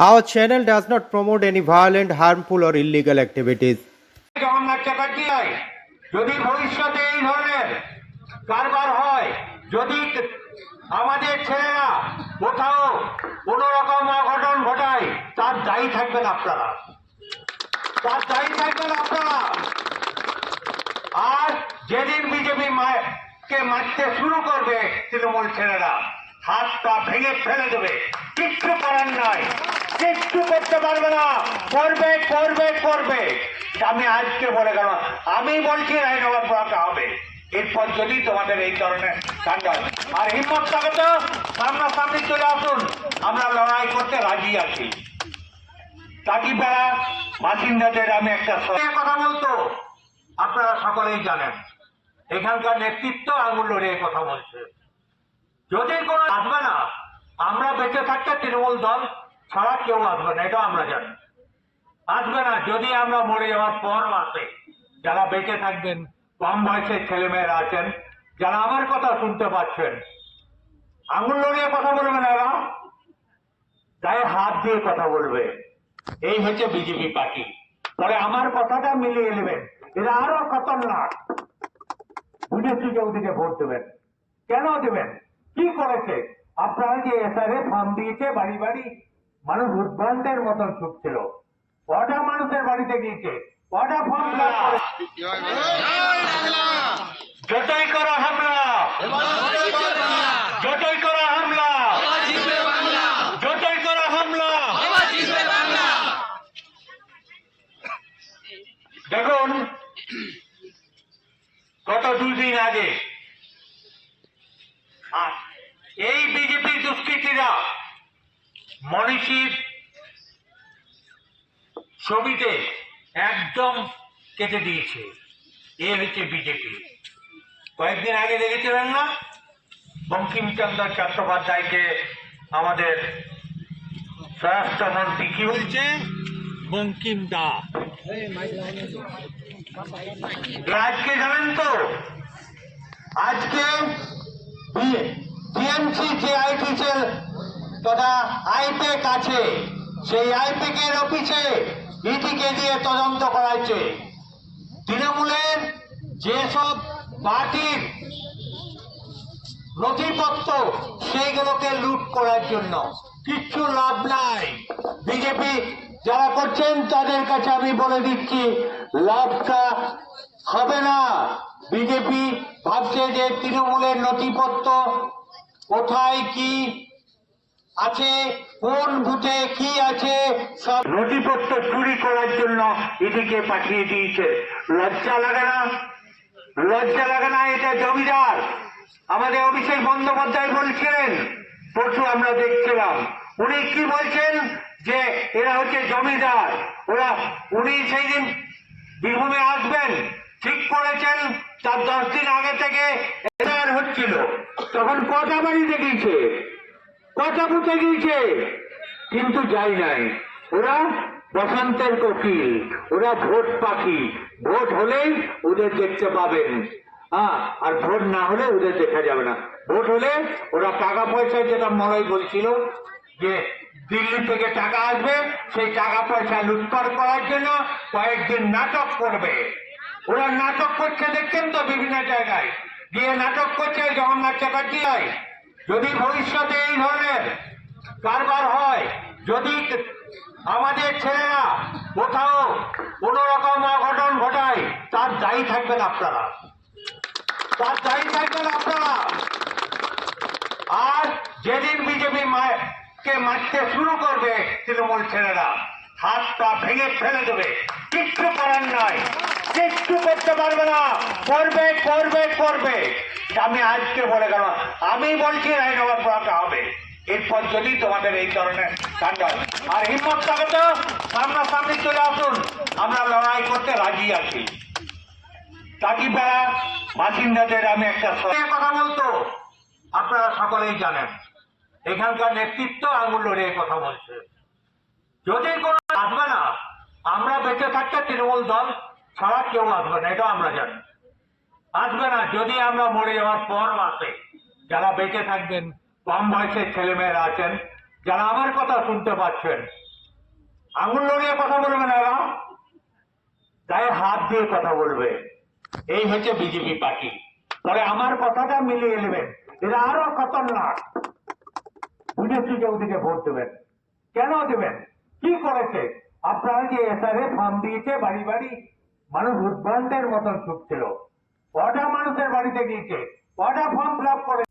Our channel does not promote any violent, harmful, or illegal activities. Jagannath যদি ভবিষ্যতে এই ধরনের কারবার হয় যদি আমাদের ছেলেরা কোথাও কোন রকম অঘটন ঘটায় তার দায়ী থাকবেন আপনারা। তার দায়ী থাকবেন আপনারা। আর যেদিন বিজেপি কে মারতে শুরু করবে তৃণমূল ছেলেরা হাত পা ভেঙে ফেলে দেবে। কিচ্ছু করার নয় কিচ্ছু করতে পারবে না। করবে করবে করবে। আমি আজকে বলে গেল আমি বলছি রায়নগর পড়াতে হবে। এরপর যদি তোমাদের এই ধরনের কাণ্ড আর হিম্মত থাকে তো সামনাসামনি চলে আসুন। আমরা লড়াই করতে রাজি আছি। কাটিপাড়া বাসিন্দাদের আমি একটা কথা বলতো। আপনারা সকলেই জানেন, এখানকার নেতৃত্ব আঙুল লড়িয়ে কথা বলছে। যদি কোনো আসবে না, আমরা বেঁচে থাকতে তৃণমূল দল ছাড়া কেউ আসবে না এটা আমরা জানি। আসবে না, যদি আমরা মরে যাওয়ার পর আসে। যারা বেঁচে থাকবেন, কম বয়সের ছেলেমেয়েরা আছেন, যারা আমার কথা শুনতে পাচ্ছেন, আঙুল লড়িয়ে কথা বলবেন এরা? গায়ে হাত দিয়ে কথা বলবে। এই হচ্ছে বিজেপি পার্টি। তবে আমার কথাটা মিলিয়ে নেবেন। এরা আরও খতরনাক। বুঝেছি যে ওদিকে ভোট দেবেন। কেন দেবেন? কি করেছে? আপনারা যে এসআরএ ফর্ম দিয়েছে? বাড়ি বাড়ি? মানুষ উদ্ভ্রান্তের মতন ছুটছিল কটা মানুষের বাড়িতে গিয়েছে? কটা করে? যতই করো হামলা। যতই করো হামলা। যতই করো হামলা। দেখুন গত দুদিন আগে এই বিজেপি দুষ্কৃতীরা মনীষীর ছবিতে একদম কেটে দিয়েছে। এ হচ্ছে বিজেপি। কয়েকদিন আগে দেখেছিলেন না? বঙ্কিমচন্দ্র চট্টোপাধ্যায়কে আমাদের স্বরাষ্ট্রমন্ত্রী কি বলছে? বঙ্কিম দা। আজকে জানেন তো? আজকে টিএমসি যে তথা আইপেক আছে। সেই আইপেক এর অফিসে ইডিকে দিয়ে তদন্ত করাচ্ছে তৃণমূলের যেসব পার্টির নথিপত্র, সেইগুলোকে লুট করার জন্য কিচ্ছু লাভ নাই। বিজেপি যারা করছেন, তাদের কাছে আমি বলে দিচ্ছি, লাভটা হবে না। বিজেপি ভাবছে যে তৃণমূলের নথিপত্র কোথায়, কি আছে, কোন বুথে কি আছে, সব নথিপত্র চুরি করার জন্য এদিকে পাঠিয়ে দিয়েছে। লজ্জা লাগে না? লজ্জা লাগে না এটা, জমিদার? আমাদের অভিষেক বন্দ্যোপাধ্যায় বলছিলেন, পরশু আমরা দেখছিলাম। উনি কি বলছেন? যে এরা হচ্ছে জমিদার। ওরা, উনি সেই দিন বীরভূমে আসবেন, ঠিক করেছেন, তার দশ দিন আগে থেকে হচ্ছিল। তখন কটা বাড়িতে গিয়েছে কটা বুথে গিয়েছে? কিন্তু যাই নাই। ওরা বসন্তের কোকিল, ওরা ভোট পাখি। ভোট হলেই ওদের দেখতে পাবেন। হ্যাঁ আর ভোট না হলে ওদের দেখা যাবে না। ভোট হলে ওরা টাকা পয়সা যেটা মলয় বলছিল যে দিল্লি থেকে টাকা আসবে, সেই টাকা পয়সা লুটপাট করার জন্য কয়েকদিন নাটক করবে। ওরা নাটক করছে, দেখছেন তো বিভিন্ন জায়গায়। গিয়ে নাটক করছে, জগন্নাথ চ্যাটার্জি হয়। যদি ভবিষ্যতে এই ধরনের কারবার হয়, যদি আমাদের ছেলেরা কোথাও কোন রকম অঘটন ঘটায়, তার দায়ী থাকবেন আপনারা। তার দায়ী থাকবেন আপনারা। আর যেদিন বিজেপি কে মারতে শুরু করবে তৃণমূল ছেলেরা হাত পা ভেঙে ফেলে দেবে। কিচ্ছু করার নয় কিচ্ছু করতে পারবে না। করবে করবে করবে। আমি আজকে বলে গেল আমি বলছি রায়নগর পড়াতে হবে। এরপর যদি তোমাদের এই ধরনের কাণ্ড আর হিম্মত থাকে তো সামনাসামনি চলে আসুন। আমরা লড়াই করতে রাজি আছি। কাটিপাড়া বাসিন্দাদের আমি একটা কথা বলতো, আপনারা সকলেই জানেন, এখানকার নেতৃত্ব আঙুল লড়িয়ে কথা বলছে। যদি কোনো আসবে না, আমরা বেঁচে থাকতে তৃণমূল দল ছাড়া কেউ আসবে না এটা আমরা জানি। আসবে না, যদি আমরা মরে যাওয়ার পর আসে যারা বেঁচে থাকবেন, কম বয়সের ছেলেমেয়েরা আছেন, যারা আমার কথা শুনতে পাচ্ছেন, আঙুল লড়িয়ে কথা বলবে না এরা? গায়ে হাত দিয়ে কথা বলবে। এই হচ্ছে বিজেপি পার্টি। তবে আমার কথাটা মিলিয়ে নেবেন। এরা আরও খতরনাক। বুঝেছি চৌধুরীকে ভোট দেবেন। কেন দেবেন? কি করেছে? আপনারা যে এসআরএ ফর্ম দিয়েছে, বাড়ি বাড়ি মানুষ উদ্ভ্রান্তের মতন ছুটছিল। কটা মানুষের বাড়িতে গিয়েছে? কটা ফর্ম ফিল করে